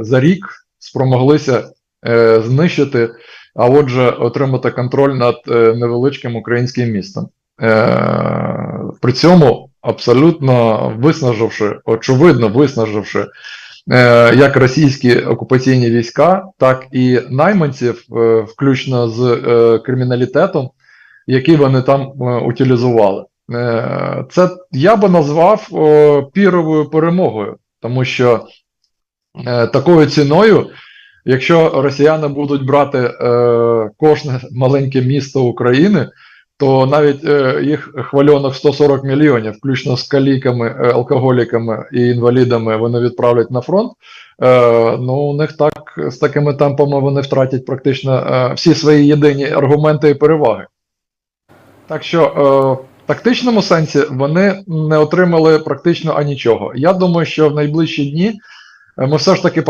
за рік спромоглися е, знищити, а отже, отримати контроль над е, невеличким українським містом. Е, при цьому абсолютно виснаживши, очевидно виснаживши як російські окупаційні війська, так і найманців, включно з криміналітетом, який вони там утилізували. Це я би назвав піровою перемогою, тому що такою ціною, якщо росіяни будуть брати е, кожне маленьке місто України, то навіть е, їх хвальоних 140 мільйонів, включно з каліками, е, алкоголіками і інвалідами, вони відправлять на фронт. Е, ну, у них так з такими темпами вони втратять практично е, всі свої єдині аргументи і переваги. Так що е, в тактичному сенсі вони не отримали практично анічого. Я думаю, що в найближчі дні е, ми все ж таки.